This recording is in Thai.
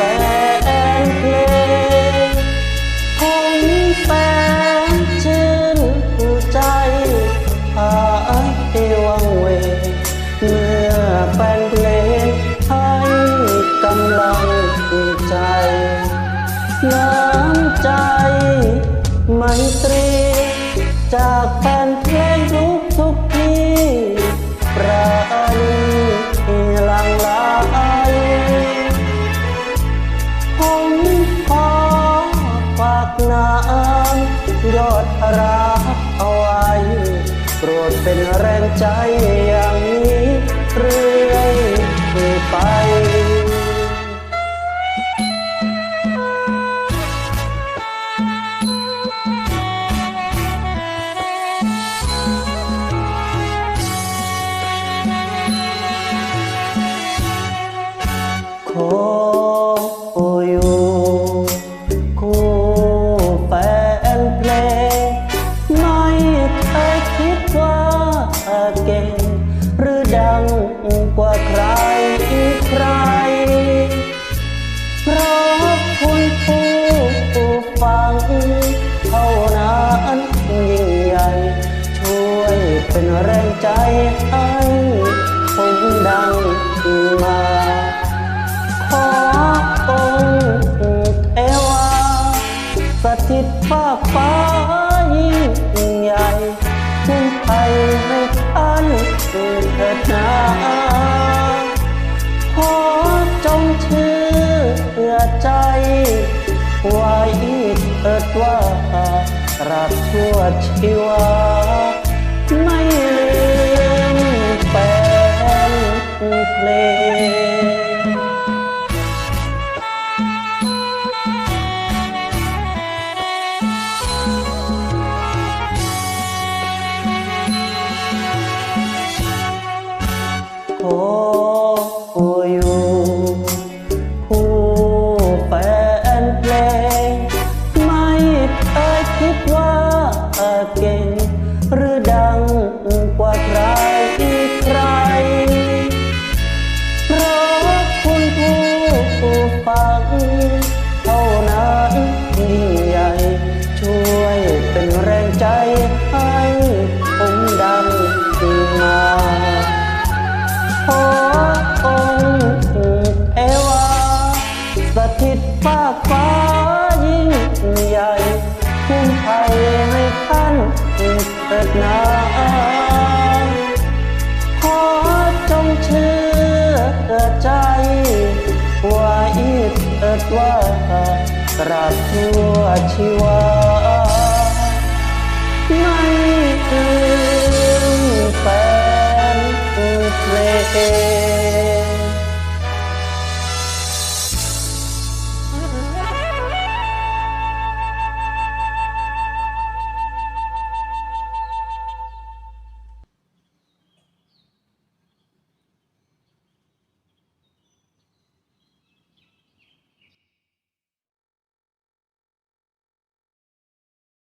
แฟนเพลงคงแฟนชื่นใจให้วังเวเมื่อแฟนเพลงให้กำลังใจ น้ำใจไมตรีจากแฟ ใจ ใคร เพราะคุณผู้ฟัง เท่านั้นยิ่งใหญ่ ช่วยเป็นแรงใจให้ผมดังมา ขอองค์เทวาสถิตฟาฟ้า ไว้เถิดว่าตราบชั่วชีวา ไม่ลืมแฟนเพลง สถิตฟากฟ้ายิ่งใหญ่คุ้มภัยให้ท่านเถิดนาขอจงเชื่อใจไว้เถิดว่าตราบชั่วชีวาไม่ลืมแฟน